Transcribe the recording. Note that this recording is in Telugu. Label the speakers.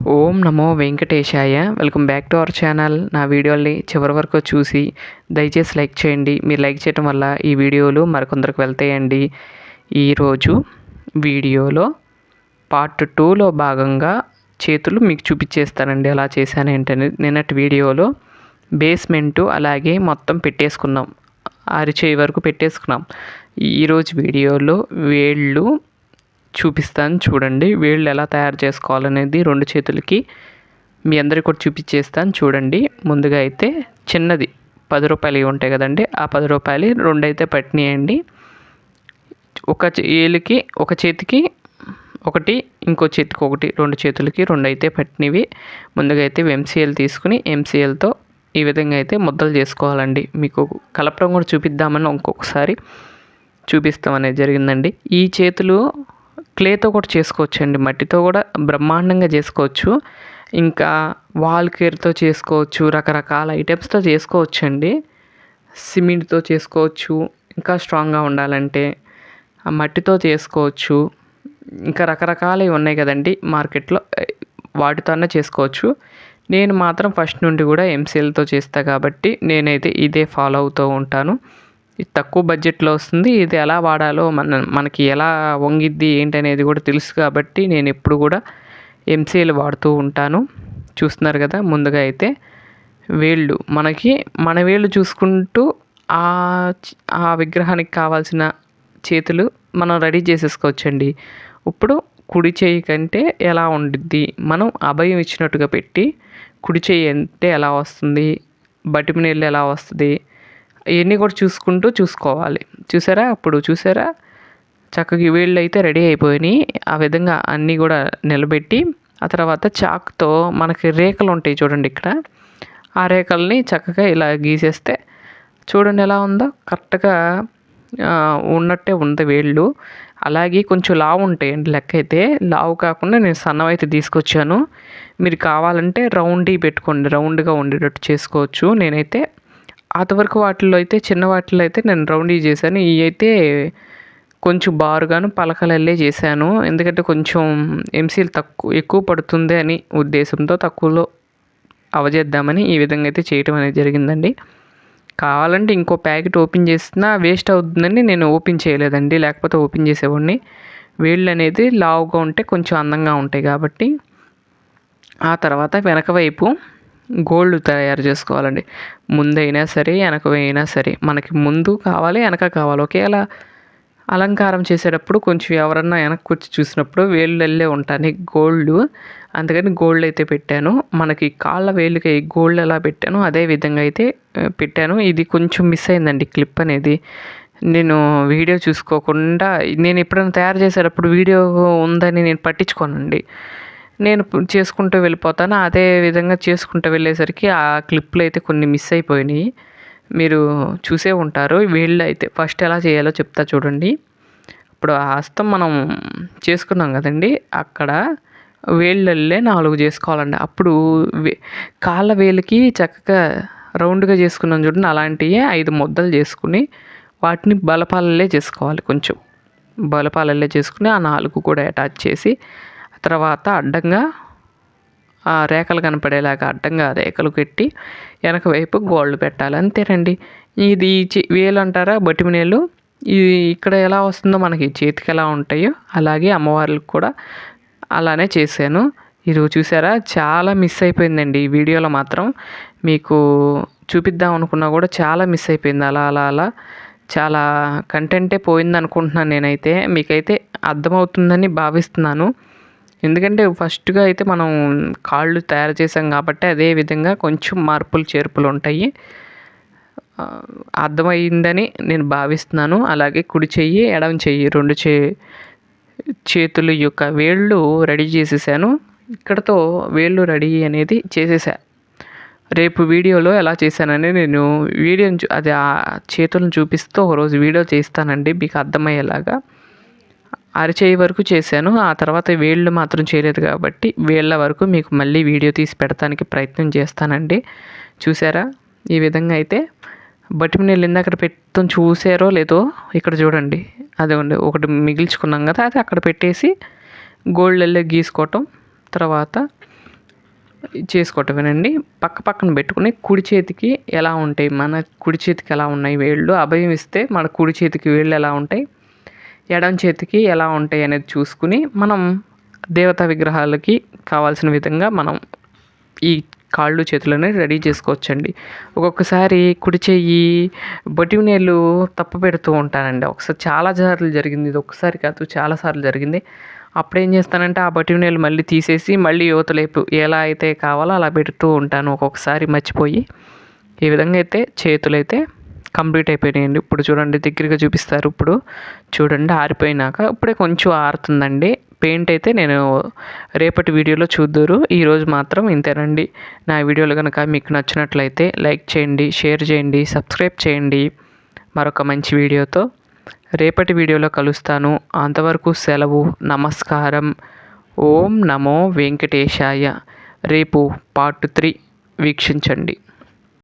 Speaker 1: ఓం నమో వెంకటేశాయ. Welcome back to our channel. నా వీడియోల్ని చివరి వరకు చూసి దయచేసి లైక్ చేయండి. మీరు లైక్ చేయడం వల్ల ఈ వీడియోలు మరికొందరికి వెళ్తాయండి. ఈరోజు వీడియోలో పార్ట్ టూలో భాగంగా చేతులు మీకు చూపించేస్తానండి. ఎలా చేశాను ఏంటని నిన్నటి వీడియోలో బేస్మెంటు అలాగే మొత్తం పెట్టేసుకున్నాం. అరిచేయి వరకు పెట్టేసుకున్నాం. ఈరోజు వీడియోలో వేళ్ళు చూపిస్తాను చూడండి. వీళ్ళు ఎలా తయారు చేసుకోవాలనేది రెండు చేతులకి మీ అందరికి కూడా చూపించేస్తాను చూడండి. ముందుగా అయితే చిన్నది పది రూపాయలు ఉంటాయి కదండి. ఆ పది రూపాయలు రెండు అయితే పట్టినాయండి. ఒక ఏలికి ఒక చేతికి ఒకటి ఇంకో చేతికి ఒకటి రెండు చేతులకి రెండు అయితే పట్టినవి. ముందుగా అయితే ఎంసీఎల్ తీసుకుని ఎంసీఎల్తో ఈ విధంగా అయితే ముద్దలు చేసుకోవాలండి. మీకు కలపడం కూడా చూపిద్దామని ఇంకొకసారి చూపిస్తాం అనేది జరిగిందండి. ఈ చేతులు క్లేతో కూడా చేసుకోవచ్చండి. మట్టితో కూడా బ్రహ్మాండంగా చేసుకోవచ్చు. ఇంకా వాల్ కేర్తో చేసుకోవచ్చు రకరకాల ఐటమ్స్తో చేసుకోవచ్చు అండి సిమెంట్తో చేసుకోవచ్చు ఇంకా స్ట్రాంగ్గా ఉండాలంటే ఆ మట్టితో చేసుకోవచ్చు. ఇంకా రకరకాలవి ఉన్నాయి కదండి మార్కెట్లో వాటితోనే చేసుకోవచ్చు. నేను మాత్రం ఫస్ట్ నుండి కూడా ఎంసీఎల్తో చేస్తా కాబట్టి నేనైతే ఇదే ఫాలో అవుతూ ఉంటాను. ఇది తక్కువ బడ్జెట్లో వస్తుంది. ఇది ఎలా వాడాలో మన మనకి ఎలా వంగిద్ది ఏంటనేది కూడా తెలుసు కాబట్టి నేను ఎప్పుడు కూడా ఎంసీఎల్ వాడుతూ ఉంటాను. చూస్తున్నారు కదా ముందుగా అయితే వేళ్ళు. మనకి మన వేళ్ళు చూసుకుంటూ ఆ ఆ విగ్రహానికి కావాల్సిన చేతులు మనం రెడీ చేసేసుకోవచ్చండి. ఇప్పుడు కుడి చేయి కంటే ఎలా ఉండిద్ది? మనం అభయం ఇచ్చినట్టుగా పెట్టి కుడి చేయి అంటే ఎలా వస్తుంది? బటిమి నీళ్ళు ఎలా వస్తుంది? ఇవన్నీ కూడా చూసుకుంటూ చూసుకోవాలి. చూసారా? అప్పుడు చూసారా? చక్కగా వేళ్ళు అయితే రెడీ అయిపోయినాయి. ఆ విధంగా అన్నీ కూడా నిలబెట్టి ఆ తర్వాత చాక్తో మనకి రేఖలు ఉంటాయి చూడండి ఇక్కడ. ఆ రేఖల్ని చక్కగా ఇలా గీసేస్తే చూడండి ఎలా ఉందో. కరెక్ట్గా ఉన్నట్టే ఉంది వేళ్ళు. అలాగే కొంచెం లావు ఉంటాయండి లెక్క అయితే లావు కాకుండా నేను సన్నవైతే తీసుకొచ్చాను. మీరు కావాలంటే రౌండ్ పెట్టుకోండి. రౌండ్గా ఉండేటట్టు చేసుకోవచ్చు. నేనైతే అంతవరకు వాటిల్లో అయితే చిన్న వాటిల్లో అయితే నేను రౌండ్ చేశాను. ఇవి అయితే కొంచెం బారుగాను పలకలల్లే చేశాను. ఎందుకంటే కొంచెం ఎంసీల్ తక్కువ ఎక్కువ పడుతుంది అని ఉద్దేశంతో తక్కువలో అవజేద్దామని ఈ విధంగా అయితే చేయటం అనేది జరిగిందండి. కావాలంటే ఇంకో ప్యాకెట్ ఓపెన్ చేసినా వేస్ట్ అవుతుందని నేను ఓపెన్ చేయలేదండి. లేకపోతే ఓపెన్ చేసేవాడిని. వేళ్ళు అనేది లావుగా ఉంటే కొంచెం అందంగా ఉంటాయి కాబట్టి. ఆ తర్వాత వెనక వైపు గోల్డ్ తయారు చేసుకోవాలండి. ముందైనా సరే వెనక అయినా సరే. మనకి ముందు కావాలి వెనక కావాలి. ఒకేలా అలంకారం చేసేటప్పుడు కొంచెం ఎవరన్నా వెనక్కి వచ్చి చూసినప్పుడు వేళ్ళు ఉంటాను గోల్డ్. అందుకని గోల్డ్ అయితే పెట్టాను. మనకి కాళ్ళ వేలుకి గోల్డ్ ఎలా పెట్టానో అదే విధంగా అయితే పెట్టాను. ఇది కొంచెం మిస్ అయిందండి క్లిప్ అనేది. నేను వీడియో చూసుకోకుండా నేను ఎప్పుడైనా తయారు చేసేటప్పుడు వీడియో ఉందని నేను పట్టించుకోనండి. నేను చేసుకుంటూ వెళ్ళిపోతాను. అదే విధంగా చేసుకుంటూ వెళ్ళేసరికి ఆ క్లిప్లు అయితే కొన్ని మిస్ అయిపోయినాయి. మీరు చూసే ఉంటారు. వీళ్ళు అయితే ఫస్ట్ ఎలా చేయాలో చెప్తా చూడండి. ఇప్పుడు ఆ హస్తం మనం చేసుకున్నాం కదండి. అక్కడ వేళ్ళల్లే నాలుగు చేసుకోవాలండి. అప్పుడు కాళ్ళ వేలికి చక్కగా రౌండ్గా చేసుకున్నాం చూడండి. అలాంటివి ఐదు ముద్దలు చేసుకుని వాటిని బలపాలల్లే చేసుకోవాలి కొంచెం. బలపాలల్లే చేసుకుని ఆ నాలుగు కూడా అటాచ్ చేసి తర్వాత అడ్డంగా ఆ రేఖలు కనపడేలాగా అడ్డంగా రేఖలు పెట్టి వెనక వైపు గోల్డ్ పెట్టాలి. అంతేనండి. ఇది వేలు అంటారా? బొటిమినేలు ఇది ఇక్కడ ఎలా వస్తుందో మనకి చేతికి ఎలా ఉంటాయో అలాగే అమ్మవార్లకు కూడా అలానే చేశాను. ఇది చూసారా? చాలా మిస్ అయిపోయిందండి ఈ వీడియోలో మాత్రం. మీకు చూపిద్దాం అనుకున్నా కూడా చాలా మిస్ అయిపోయింది. అలా అలా అలా చాలా కంటెంటే పోయింది అనుకుంటున్నాను నేనైతే. మీకైతే అర్థమవుతుందని భావిస్తున్నాను. ఎందుకంటే ఫస్ట్గా అయితే మనం కాళ్ళు తయారు చేసాం కాబట్టి అదే విధంగా కొంచెం మార్పులు చేర్పులు ఉంటాయి. అర్థమైందని నేను భావిస్తున్నాను. అలాగే కుడి చెయ్యి ఎడమ చెయ్యి రెండు చే చేతుల యొక్క వేళ్ళు రెడీ చేసేసాను. ఇక్కడతో వేళ్ళు రెడీ అనేది చేసేసా. రేపు వీడియోలో ఎలా చేశానని నేను వీడియోని అది ఆ చేతులను చూపిస్తూ ఒకరోజు వీడియో చేస్తానండి మీకు అర్థమయ్యేలాగా. అరిచేయి వరకు చేశాను. ఆ తర్వాత వేళ్ళు మాత్రం చేయలేదు కాబట్టి వేళ్ళ వరకు మీకు మళ్ళీ వీడియో తీసి పెడతానికి ప్రయత్నం చేస్తానండి. చూసారా? ఈ విధంగా అయితే బట్టి నీళ్ళు ఇందాక పెట్టడం చూసారో లేదో ఇక్కడ చూడండి. అదిగోండి ఒకటి మిగిల్చుకున్నాం కదా అది అక్కడ పెట్టేసి గోల్డ్లో గీసుకోవటం తర్వాత చేసుకోవటమేనండి. పక్క పక్కన పెట్టుకుని కుడి చేతికి ఎలా ఉంటాయి? మన కుడి చేతికి ఎలా ఉన్నాయి వేళ్ళు? అభయం ఇస్తే మన కుడి చేతికి వేళ్ళు ఎలా ఉంటాయి? ఎడం చేతికి ఎలా ఉంటాయి అనేది చూసుకుని మనం దేవతా విగ్రహాలకి కావాల్సిన విధంగా మనం ఈ కాళ్ళు చేతులని రెడీ చేసుకోవచ్చండి. ఒక్కొక్కసారి కుడి చెయ్యి బొటినేలు తప్పు పెడుతూ ఉంటానండి. ఒకసారి చాలా సార్లు జరిగింది. ఇది ఒకసారి కాదు చాలా సార్లు జరిగింది. అప్పుడు ఏం చేస్తానంటే ఆ బొటినేలు మళ్ళీ తీసేసి మళ్ళీ యువతలేపు ఎలా అయితే కావాలో అలా పెడుతూ ఉంటాను. ఒక్కొక్కసారి మర్చిపోయి ఈ విధంగా అయితే చేతులైతే కంప్లీట్ అయిపోయినాయండి. ఇప్పుడు చూడండి దగ్గరగా చూపిస్తారు. ఇప్పుడు చూడండి ఆరిపోయినాక ఇప్పుడే కొంచెం ఆరుతుందండి. పెయింట్ అయితే నేను రేపటి వీడియోలో చూద్దరు. ఈరోజు మాత్రం ఇంతేనండి. నా వీడియోలు కనుక మీకు నచ్చినట్లయితే లైక్ చేయండి షేర్ చేయండి సబ్స్క్రైబ్ చేయండి. మరొక మంచి వీడియోతో రేపటి వీడియోలో కలుస్తాను. అంతవరకు సెలవు నమస్కారం. ఓం నమో వెంకటేశాయ. రేపు పార్ట్ త్రీ వీక్షించండి.